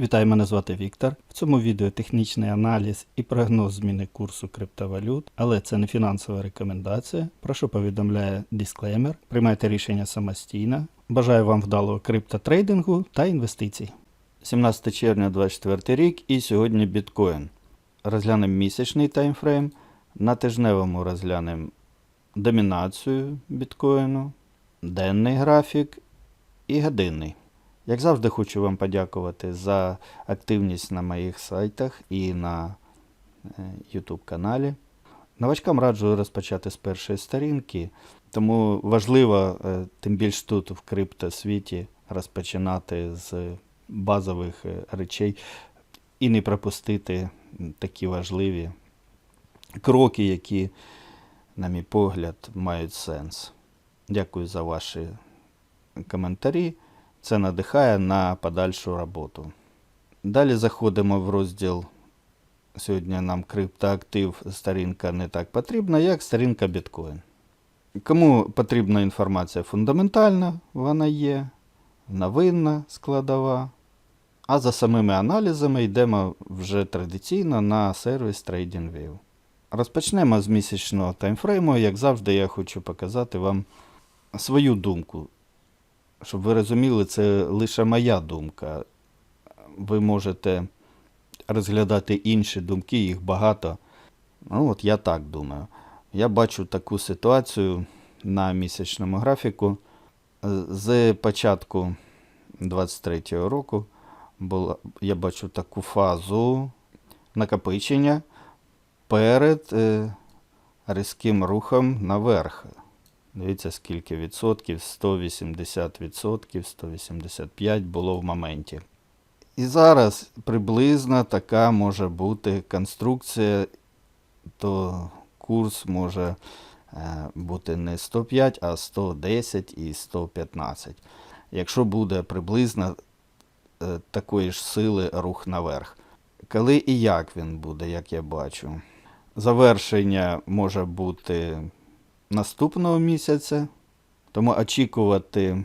Вітаю, мене звати Віктор. В цьому відео технічний аналіз і прогноз зміни курсу криптовалют, але це не фінансова рекомендація. Прошу повідомляє дисклеймер. Приймайте рішення самостійно. Бажаю вам вдалого криптотрейдингу та інвестицій. 17 червня 2024 рік і сьогодні біткоін. Розглянемо місячний таймфрейм. На тижневому розглянемо домінацію біткоїну, денний графік і годинний. Як завжди, хочу вам подякувати за активність на моїх сайтах і на е, YouTube каналі. Новачкам раджу розпочати з першої сторінки, тому важливо, е, тим більш тут в криптосвіті, розпочинати з базових е, речей і не пропустити такі важливі кроки, які, на мій погляд, мають сенс. Дякую за ваші коментарі. Це надихає на подальшу роботу. Далі заходимо в розділ. Сьогодні нам криптоактив сторінка не так потрібна, як сторінка біткоін. Кому потрібна інформація фундаментальна, вона є, новинна складова. А за самими аналізами йдемо вже традиційно на сервіс TradingView. Розпочнемо з місячного таймфрейму. Як завжди, я хочу показати вам свою думку щоб ви розуміли, це лише моя думка. Ви можете розглядати інші думки, їх багато. Ну, от я так думаю. Я бачу таку ситуацію на місячному графіку. З початку 23-го року була, я бачу таку фазу накопичення перед е, різким рухом наверх. Дивіться, скільки відсотків, 180 відсотків, 185 було в моменті. І зараз приблизно така може бути конструкція, то курс може е, бути не 105, а 110 і 115. Якщо буде приблизно е, такої ж сили рух наверх. Коли і як він буде, як я бачу. Завершення може бути наступного місяця. Тому очікувати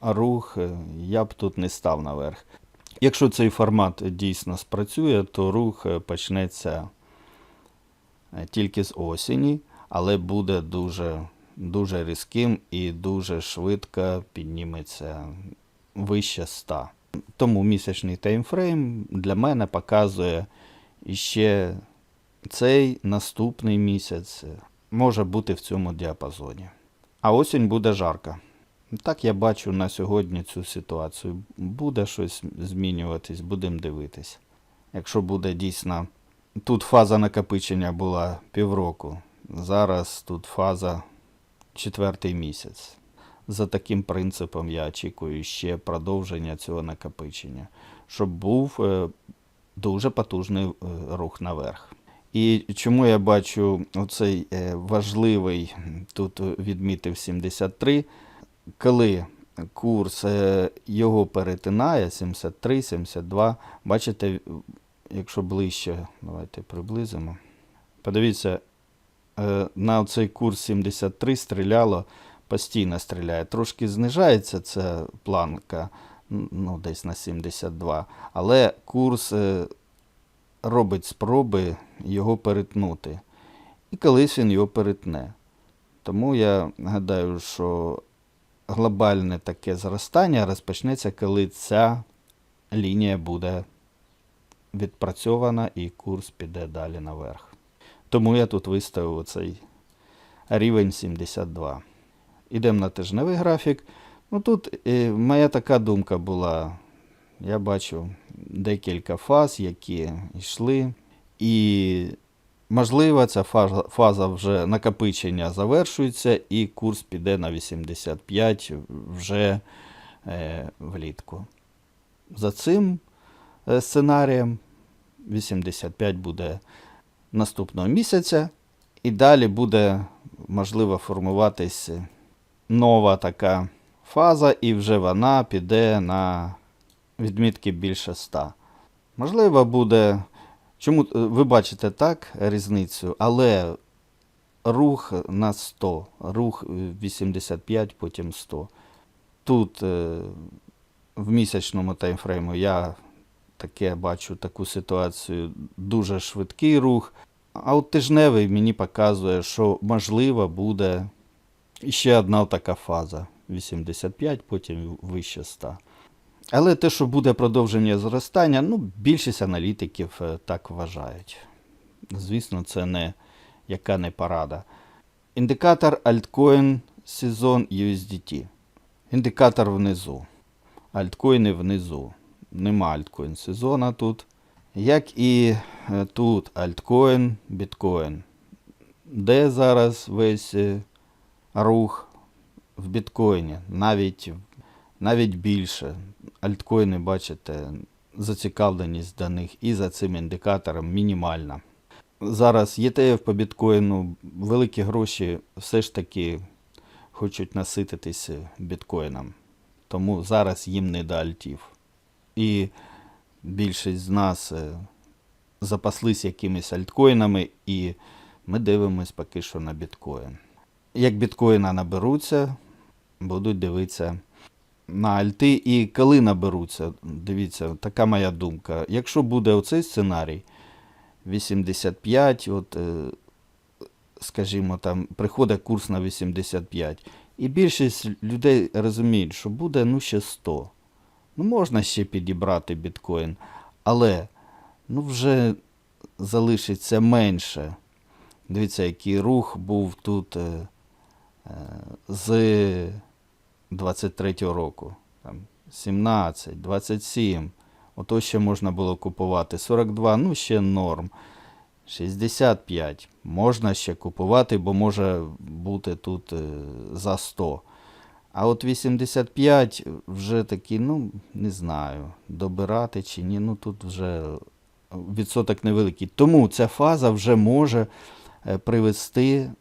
рух е, я б тут не став наверх. Якщо цей формат дійсно спрацює, то рух е, почнеться е, тільки з осені, але буде дуже, дуже різким і дуже швидко підніметься вище 100. Тому місячний таймфрейм для мене показує іще цей наступний місяць може бути в цьому діапазоні. А осінь буде жарка. Так я бачу на сьогодні цю ситуацію. Буде щось змінюватись, будемо дивитись. Якщо буде дійсно. Тут фаза накопичення була півроку. Зараз тут фаза четвертий місяць. За таким принципом я очікую ще продовження цього накопичення, щоб був е, дуже потужний е, рух наверх. І чому я бачу оцей е, важливий, тут відмітив 73, коли курс е, його перетинає 73, 72, бачите, якщо ближче, давайте приблизимо. Подивіться, е, на цей курс 73 стріляло, постійно стріляє. Трошки знижається ця планка, ну, десь на 72, але курс робить спроби його перетнути. І колись він його перетне. Тому я гадаю, що глобальне таке зростання розпочнеться, коли ця лінія буде відпрацьована і курс піде далі наверх. Тому я тут виставив оцей рівень 72. Ідемо на тижневий графік. Ну Тут е, моя така думка була. Я бачу декілька фаз, які йшли. І, можливо, ця фаза, фаза вже накопичення завершується, і курс піде на 85 вже е, влітку. За цим е, сценарієм 85 буде наступного місяця, і далі буде можливо формуватись нова така фаза, і вже вона піде на відмітки більше 100. Можливо, буде. Чому е, ви бачите так різницю, але рух на 100, рух 85, потім 100. Тут е, в місячному таймфрейму я таке бачу таку ситуацію, дуже швидкий рух. А от тижневий мені показує, що можливо буде ще одна така фаза 85, потім вище 100. Але те, що буде продовження зростання, ну, більшість аналітиків е, так вважають. Звісно, це не яка не порада. Індикатор Altcoin сезон USDT. Індикатор внизу. Альткоїни внизу. Нема альткоін сезона тут. Як і е, тут альткоін, біткоін. Де зараз весь е, рух в біткоїні? Навіть, навіть більше. Альткоїни, бачите, зацікавленість до них і за цим індикатором мінімальна. Зараз ETF по біткоїну великі гроші все ж таки хочуть насититися біткоїном. Тому зараз їм не до альтів. І більшість з нас е, запаслись якимись альткоїнами, і ми дивимось поки що на біткоін. Як біткоїна наберуться, будуть дивитися на альти. І коли наберуться, дивіться, така моя думка. Якщо буде оцей сценарій 85, от, е, скажімо, там приходить курс на 85. І більшість людей розуміють, що буде ну ще 100. Ну, можна ще підібрати біткоін, але ну, вже залишиться менше. Дивіться, який рух був тут е, е, з 23-го року. Там 17, 27. Ото ще можна було купувати. 42, ну ще норм. 65 можна ще купувати, бо може бути тут е, за 100. А от 85 вже такі, ну, не знаю, добирати чи ні, ну тут вже відсоток невеликий. Тому ця фаза вже може е, привести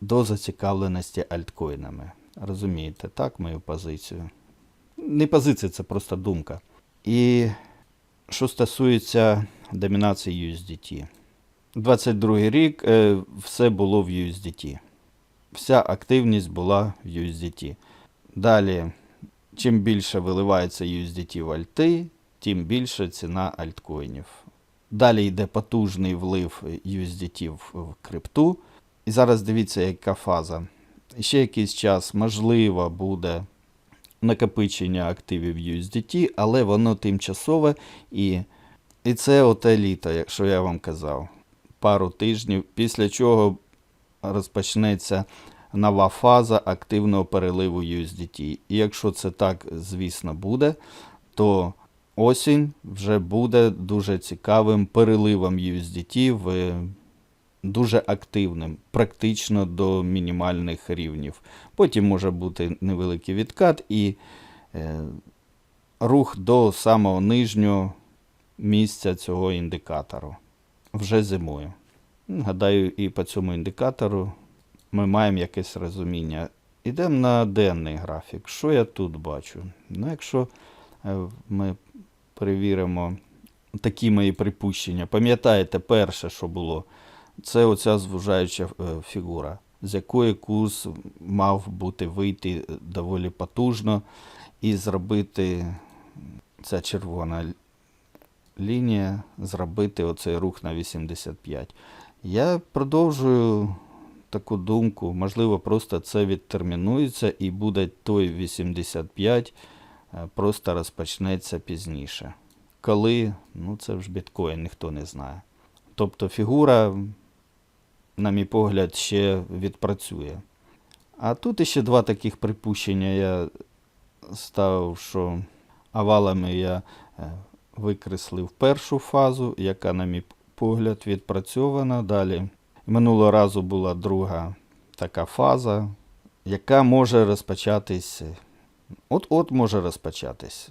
до зацікавленості альткоїнами. Розумієте, так, мою позицію? Не позиція, це просто думка. І що стосується домінації USDT. 22 рік е, все було в USDT. Вся активність була в USDT. Далі, чим більше виливається USDT в альти, тим більше ціна альткоїнів. Далі йде потужний влив USDT в крипту. І зараз дивіться, яка фаза. Ще якийсь час, можливо, буде накопичення активів USDT, але воно тимчасове і, і це оте літо, якщо я вам казав пару тижнів, після чого розпочнеться нова фаза активного переливу USDT. І якщо це так, звісно, буде, то осінь вже буде дуже цікавим переливом USDT в дуже активним, практично до мінімальних рівнів. Потім може бути невеликий відкат і е, рух до самого нижнього місця цього індикатору вже зимою. Гадаю, і по цьому індикатору ми маємо якесь розуміння. Йдемо на денний графік. Що я тут бачу? Ну, якщо е, ми перевіримо такі мої припущення, пам'ятаєте, перше, що було, це оця звужаюча е, фігура, з якої курс мав бути вийти доволі потужно і зробити ця червона лінія, зробити оцей рух на 85. Я продовжую таку думку, можливо, просто це відтермінується і буде той 85, е, просто розпочнеться пізніше. Коли, ну це ж біткоін, ніхто не знає. Тобто фігура, на мій погляд, ще відпрацює. А тут іще два таких припущення я ставив, що овалами я е, викреслив першу фазу, яка, на мій погляд, відпрацьована. Далі минулого разу була друга така фаза, яка може розпочатись. От-от може розпочатись.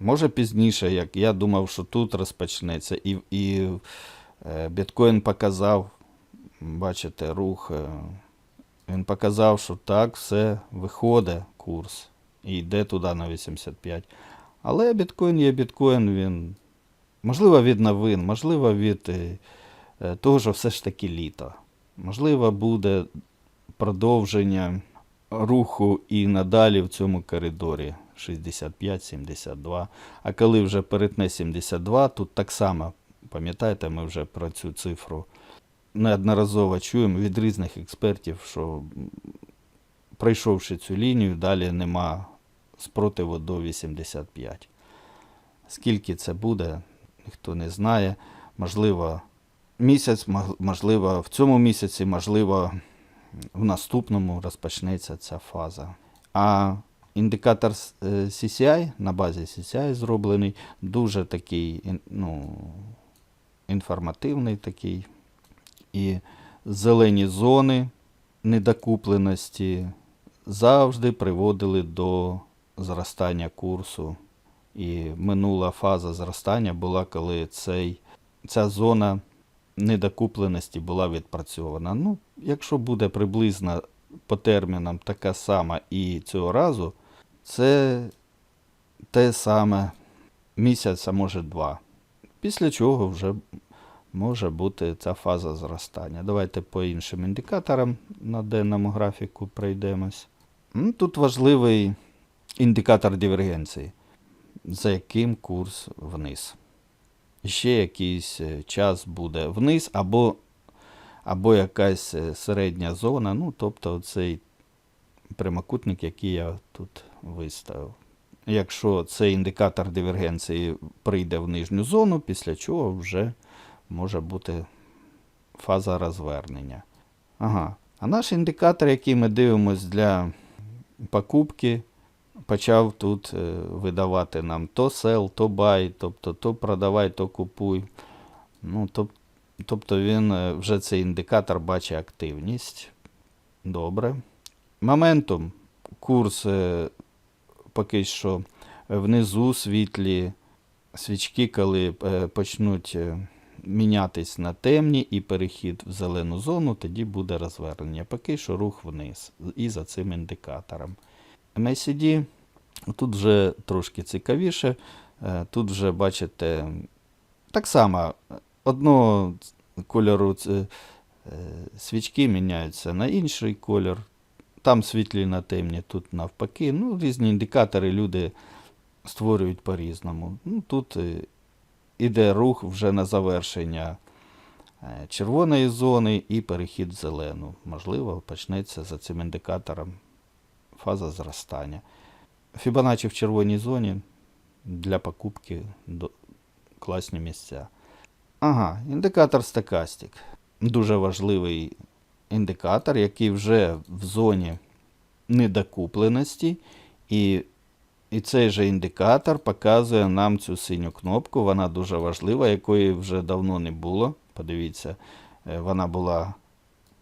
Може пізніше, як я думав, що тут розпочнеться. І і е, біткоін показав, бачите, рух. Е, він показав, що так, все виходить курс і йде туди на 85. Але біткоін є біткоін, він можливо від новин, можливо, від е, е, того, що все ж таки літо. Можливо, буде продовження руху і надалі в цьому коридорі 65-72. А коли вже перетне 72, тут так само, пам'ятаєте, ми вже про цю цифру неодноразово чуємо від різних експертів, що пройшовши цю лінію, далі нема спротиву до 85. Скільки це буде, ніхто не знає. Можливо, місяць, можливо, в цьому місяці, можливо, в наступному розпочнеться ця фаза. А індикатор е, CCI на базі CCI зроблений дуже такий ну, інформативний такий. І зелені зони недокупленості завжди приводили до зростання курсу. І минула фаза зростання була, коли цей, ця зона недокупленості була відпрацьована. Ну, якщо буде приблизно по термінам така сама і цього разу, це те саме місяць, а може два. Після чого вже може бути ця фаза зростання. Давайте по іншим індикаторам на денному графіку пройдемось. Тут важливий індикатор дивергенції, за яким курс вниз. Ще якийсь е, час буде вниз, або, або якась е, середня зона, ну, тобто цей прямокутник, який я тут виставив. Якщо цей індикатор дивергенції прийде в нижню зону, після чого вже може бути фаза розвернення. Ага. А наш індикатор, який ми дивимося для покупки, почав тут е, видавати нам то sell, то buy, тобто то продавай, то купуй. Ну, тобто він е, вже цей індикатор бачить активність. Добре. Моментум. Курс е, поки що внизу світлі свічки, коли почнуть мінятись на темні і перехід в зелену зону, тоді буде розвернення. Поки що рух вниз і за цим індикатором. MACD тут вже трошки цікавіше. Е, Тут вже бачите так само одного кольору е, свічки міняються на інший кольор. Там світлі на темні, тут навпаки. Ну, різні індикатори люди створюють по-різному. Ну, тут е, іде рух вже на завершення е, червоної зони і перехід в зелену. Можливо, почнеться за цим індикатором фаза зростання. Фібоначчі в червоній зоні для покупки до... класні місця. Ага, індикатор стокастик. Дуже важливий індикатор, який вже в зоні недокупленості. І, і цей же індикатор показує нам цю синю кнопку. Вона дуже важлива, якої вже давно не було. Подивіться, е, вона була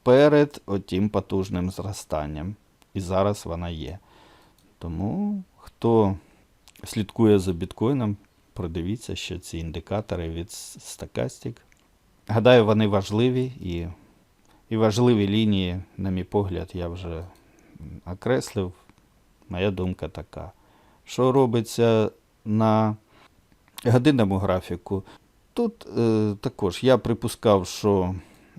перед отім потужним зростанням. І зараз вона є. Тому хто слідкує за біткоїном, продивіться ще ці індикатори від Stochastic. Гадаю, вони важливі і, і важливі лінії, на мій погляд, я вже окреслив. Моя думка така. Що робиться на годинному графіку? Тут е, також я припускав, що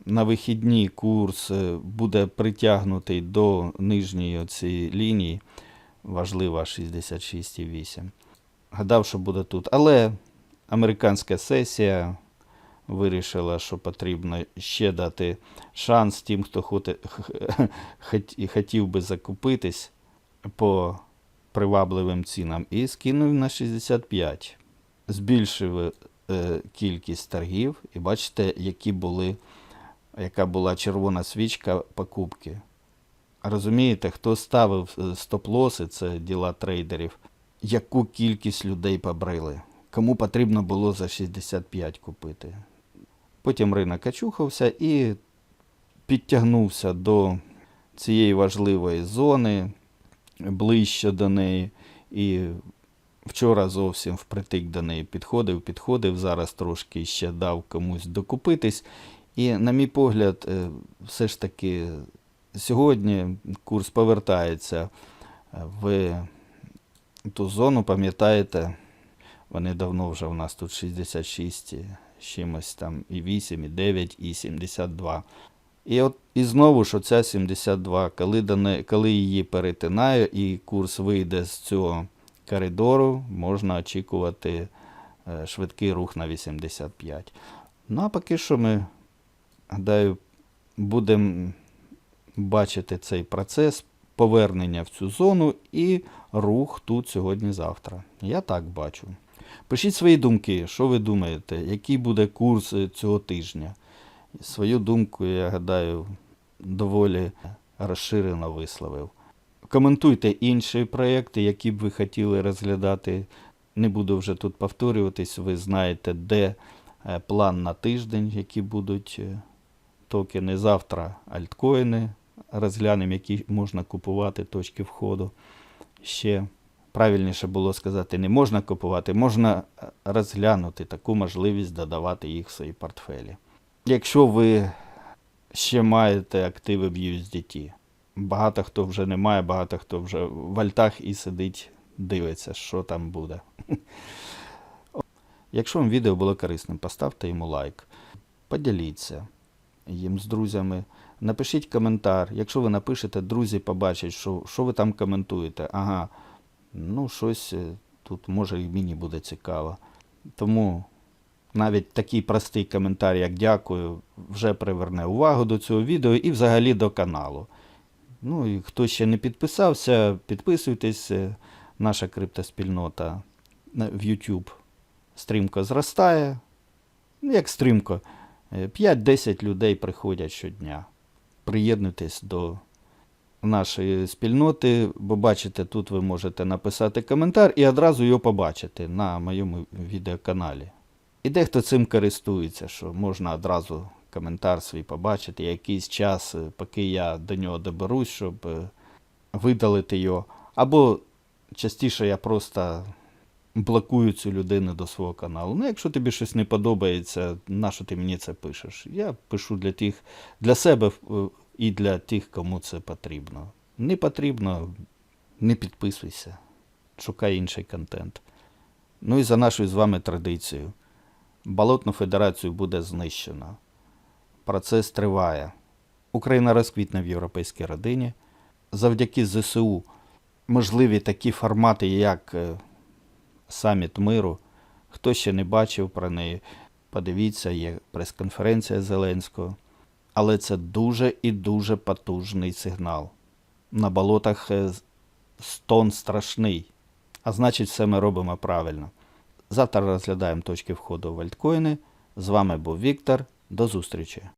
на вихідні курс е, буде притягнутий до нижньої цієї лінії, важлива 66,8. Гадав, що буде тут. Але американська сесія вирішила, що потрібно ще дати шанс тим, хто хотів би закупитись по привабливим цінам, і скинув на 65. Збільшив е, кількість торгів, і бачите, які були, яка була червона свічка покупки. Розумієте, хто ставив е, стоп-лоси, це діла трейдерів, яку кількість людей побрили, кому потрібно було за 65 купити. Потім ринок очухався і підтягнувся до цієї важливої зони, ближче до неї. І вчора зовсім впритик до неї підходив, підходив, зараз трошки ще дав комусь докупитись. І, на мій погляд, е, все ж таки сьогодні курс повертається е, в ту зону, пам'ятаєте, вони давно вже у нас тут 66 і чимось там і 8, і 9, і 72. І от і знову ж оця 72, коли, до не, коли її перетинаю і курс вийде з цього коридору можна очікувати е, швидкий рух на 85. Ну а поки що ми, гадаю, будемо бачити цей процес повернення в цю зону і рух тут сьогодні-завтра. Я так бачу. Пишіть свої думки, що ви думаєте, який буде курс е, цього тижня. Свою думку, я гадаю, доволі розширено висловив. Коментуйте інші проекти, які б ви хотіли розглядати. Не буду вже тут повторюватись, ви знаєте, де е, план на тиждень, які будуть е, токени. Завтра альткоїни. Розглянемо, які можна купувати точки входу. Ще правильніше було сказати, не можна купувати, можна е, розглянути таку можливість додавати їх в свої портфелі. Якщо ви ще маєте активи в USDT, багато хто вже не має, багато хто вже в альтах і сидить, дивиться, що там буде. Якщо вам відео було корисним, поставте йому лайк, поділіться їм з друзями. Напишіть коментар. Якщо ви напишете, друзі побачать, що, що ви там коментуєте. Ага, ну щось е, тут може і мені буде цікаво. Тому навіть такий простий коментар, як дякую, вже приверне увагу до цього відео і взагалі до каналу. Ну і хто ще не підписався, підписуйтесь. е, Наша криптоспільнота в YouTube стрімко зростає. Ну, як стрімко. Е, 5-10 людей приходять щодня. Приєднуйтесь до нашої спільноти, бо бачите, тут ви можете написати коментар і одразу його побачити на моєму відеоканалі. І дехто цим користується, що можна одразу коментар свій побачити, якийсь час, е, поки я до нього доберусь, щоб е, видалити його. Або частіше я просто блокую цю людину до свого каналу. Ну, якщо тобі щось не подобається, на що ти мені це пишеш? Я пишу для тих, для себе е, і для тих, кому це потрібно. Не потрібно, не підписуйся, шукай інший контент. Ну і за нашою з вами традицією. Болотну федерацію буде знищено. Процес триває. Україна розквітне в європейській родині. Завдяки ЗСУ можливі такі формати, як е, саміт миру. Хто ще не бачив про неї, подивіться, є прес-конференція Зеленського. Але це дуже і дуже потужний сигнал. На болотах е, стон страшний. А значить, все ми робимо правильно. Завтра розглядаємо точки входу в альткоїни. З вами був Віктор. До зустрічі!